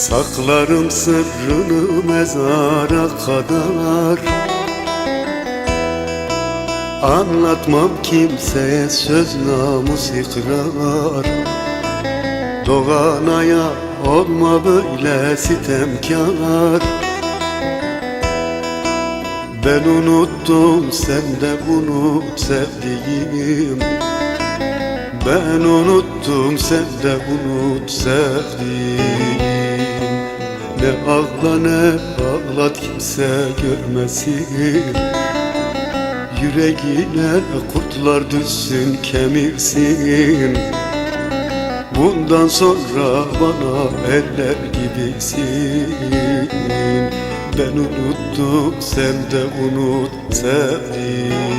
Saklarım sırrını mezara kadar. Anlatmam kimseye söz namus ikrar Doğanaya olma böyle sitemkar Ben unuttum sen de unut sevdiğim. Ben unuttum sen de unut sevdiğim Ne ağla ne ağlat kimse görmesin. Yüreğine kurtlar düşsün kemirsin. Bundan sonra bana eller gibisin. Ben unuttum sen de unut sevdiğim